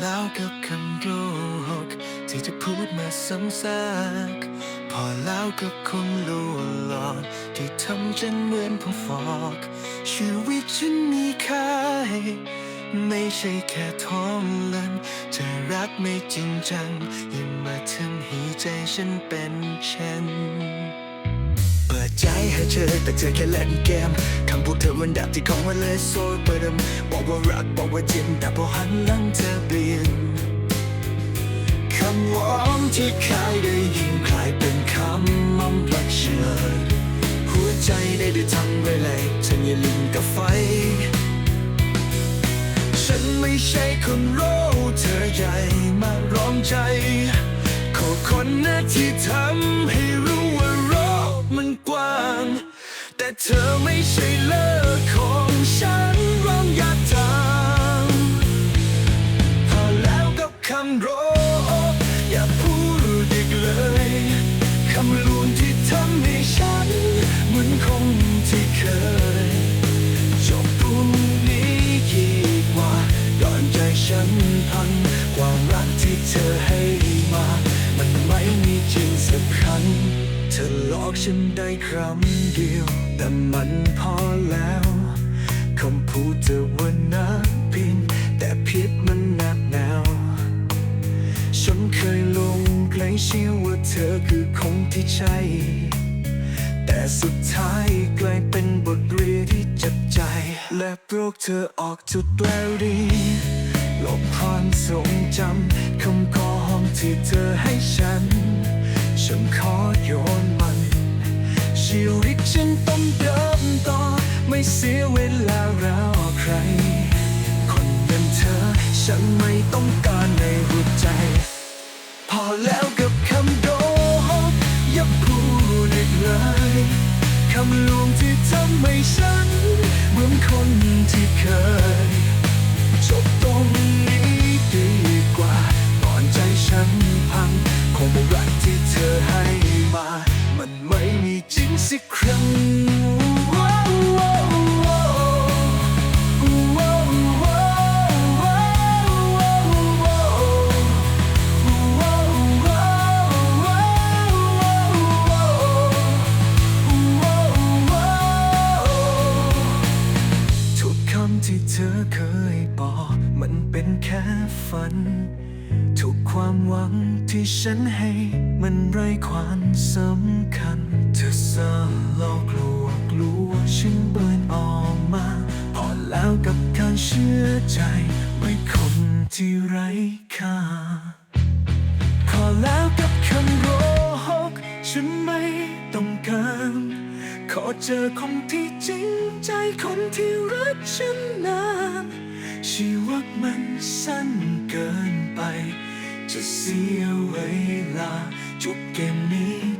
แล้วกับคำโกหกที่จะพูดมาซ้ำซากพอแล้วกับคงลวงหลอกที่ทำฉันเหมือนผมฟอกชีวิตฉันมีค่าไม่ใช่แค่ทองเงินจะรักไม่จริงจังอย่ามาทำให้ใจฉันเป็นเช่นเปิดใจให้เธอแต่เธอแค่เล่นเกม คำพูดเธอมันดับที่ของมันเลยโซ่เปิดมบอกว่ารักบอกว่าจริงแต่พอหันหลังเธอเปลี่ยนคำหวานที่เคยได้ยินกลายเป็นคำมั่มปลักเชิญหัวใจได้ได้ทำไว้เลยฉันอย่าลืมกับไฟ ฉันไม่ใช่คนโร้เธอใหญ่มาร้องใจ ขอคนนะที่ทำให้รู้ว่าโลกมันกว้าง แต่เธอไม่ใช่ เธอให้มา มันไม่มีจริงสักครั้ง เธอหลอกฉันได้คำเดียว แต่มันพอแล้วคำพูดเธอว่านักพิน แต่พิษมันหนักแนวฉันเคยลงใกล้เชื่อว่าเธอคือคงที่ใช่ แต่สุดท้ายกลายเป็นบทเรียนที่เจ็บใจ และปลุกเธอออกจุดแล้วดี ลบความทรงจำคำขอห้องที่เธอให้ฉัน ฉันขอโยนมัน ชีวิตฉันต้องเดินต่อ ไม่เสียเวลารอใคร คนเป็นเธอ ฉันไม่ต้องการในหัวใจ พอแล้วกับคำโดหกอย่าพูดอีกเลยคำลวงที่ทำให้ฉัน เหมือนคนที่เคย จบตรง ที่เธอเคยบอกมันเป็นแค่ฝัน ทุกความหวังที่ฉันให้ มันไร้ความสำคัญ เธอสร้างหลอกลวงกลัวฉันเบินออกมา พอแล้วกับการเชื่อใจไว้คนที่ไร้ค่าพอแล้วกับคำโกหกฉันไม่ต้องการ ขอเจอคนที่จริงใจคนที่รักฉันนานชีวิตมันสั้นเกินไป จะเสียเวลาจุกเกมนี้